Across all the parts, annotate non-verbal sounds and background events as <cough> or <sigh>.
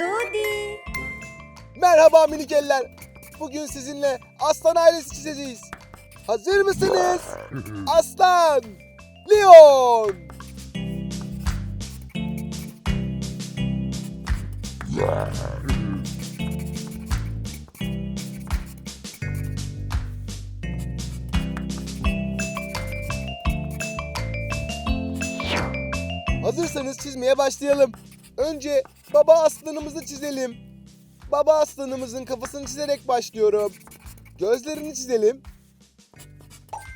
Dodi. Merhaba minik eller. Bugün sizinle aslan ailesi çizeceğiz. Hazır mısınız? <laughs> Aslan, Leon. Hazırsanız çizmeye başlayalım. Önce baba aslanımızı çizelim. Baba aslanımızın kafasını çizerek başlıyorum. Gözlerini çizelim.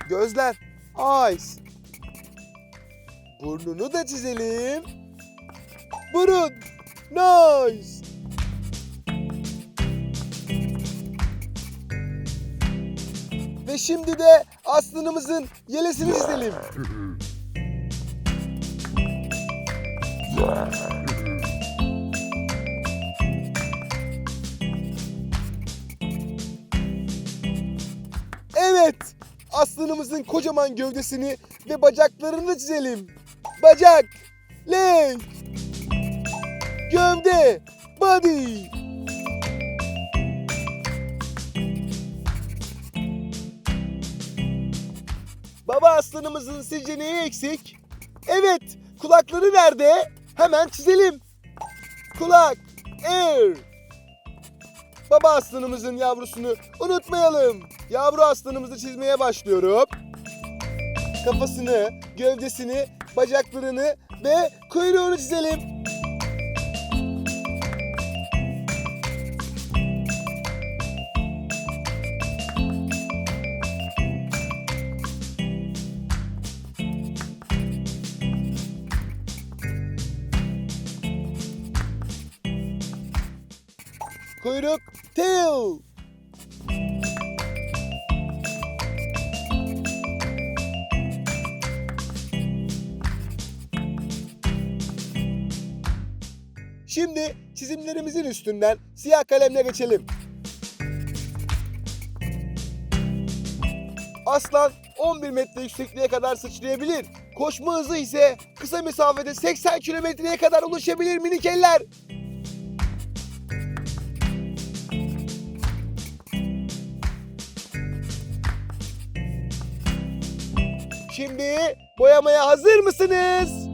Gözler. Eyes. Burnunu da çizelim. Burun. Nose. Ve şimdi de aslanımızın yelesini çizelim. <laughs> Evet. Aslanımızın kocaman gövdesini ve bacaklarını çizelim. Bacak. Leg. Gövde. Body. Baba aslanımızın sizce neyi eksik? Evet. Kulakları nerede? Hemen çizelim. Kulak. Ear. Baba aslanımızın yavrusunu unutmayalım. Yavru aslanımızı çizmeye başlıyorum. Kafasını, gövdesini, bacaklarını ve kuyruğunu çizelim. Kuyruk, tail. Şimdi çizimlerimizin üstünden siyah kalemle geçelim. Aslan 11 metre yüksekliğe kadar sıçrayabilir. Koşma hızı ise kısa mesafede 80 kilometreye kadar ulaşabilir minik eller. Şimdi boyamaya hazır mısınız?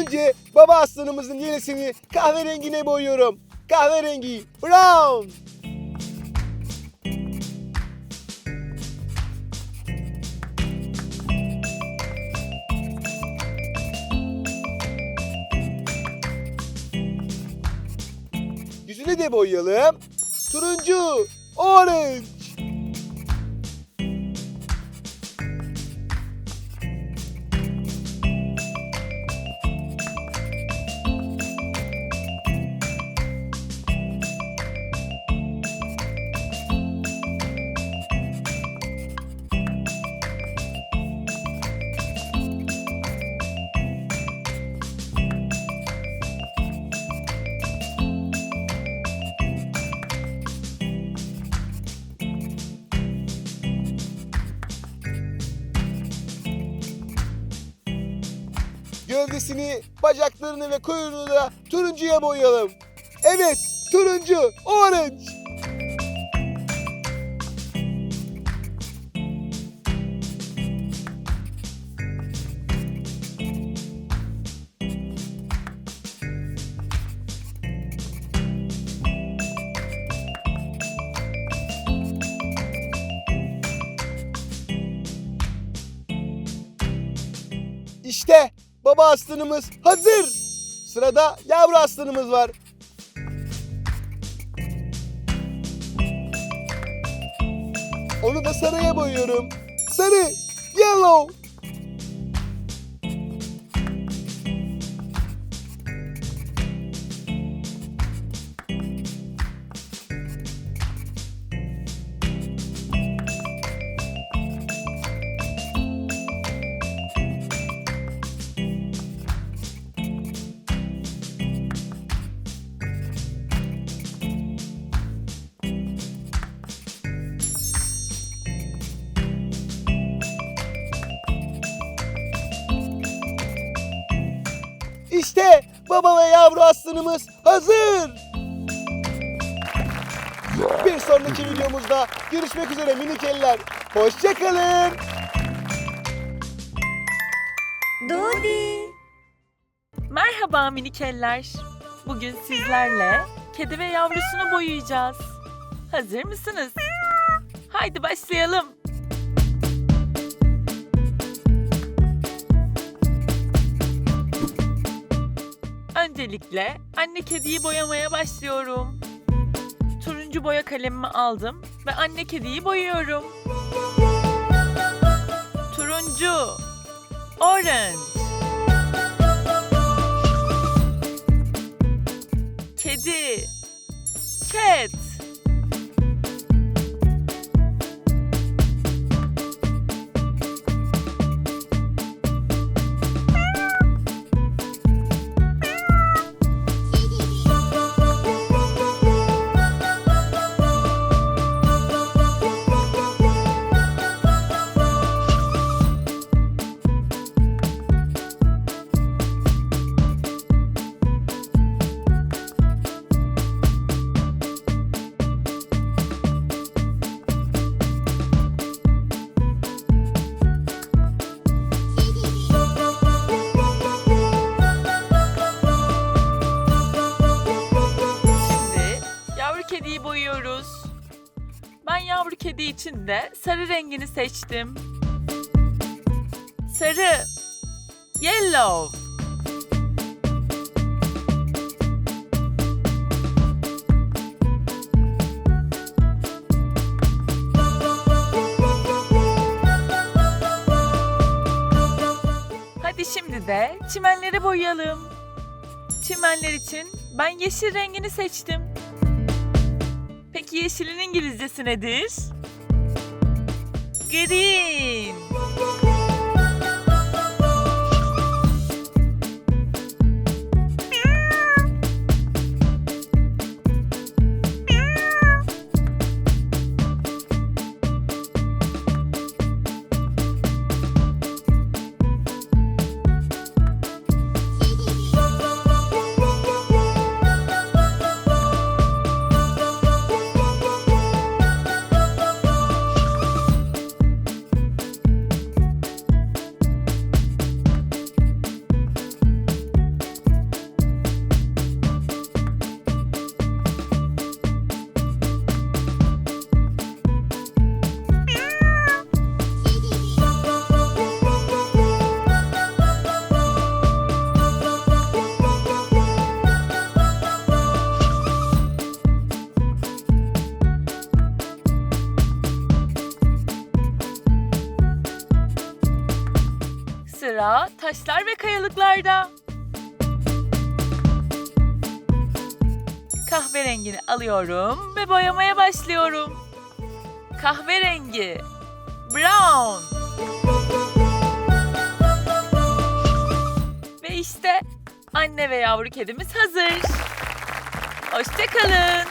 Önce baba aslanımızın yelesini kahverengine boyuyorum. Kahverengi, brown. Yüzünü de boyayalım. Turuncu, orange. Gövdesini, bacaklarını ve kuyruğunu da turuncuya boyayalım. Evet, turuncu, orange. Baba aslanımız hazır. Sırada yavru aslanımız var. Onu da sarıya boyuyorum. Sarı, yellow. Baba ve yavru aslanımız hazır. Bir sonraki videomuzda görüşmek üzere minik eller. Hoşçakalın. Dodi. Merhaba minikeller. Bugün sizlerle kedi ve yavrusunu boyayacağız. Hazır mısınız? Haydi başlayalım. Öncelikle anne kediyi boyamaya başlıyorum. Turuncu boya kalemimi aldım ve anne kediyi boyuyorum. Turuncu, orange, kedi için de sarı rengini seçtim. Sarı. Yellow. Hadi şimdi de çimenleri boyayalım. Çimenler için ben yeşil rengini seçtim. Peki yeşilin İngilizcesi nedir? Green. Sıra taşlar ve kayalıklarda. Kahverengini alıyorum ve boyamaya başlıyorum. Kahverengi. Brown. Ve işte anne ve yavru kedimiz hazır. Hoşçakalın.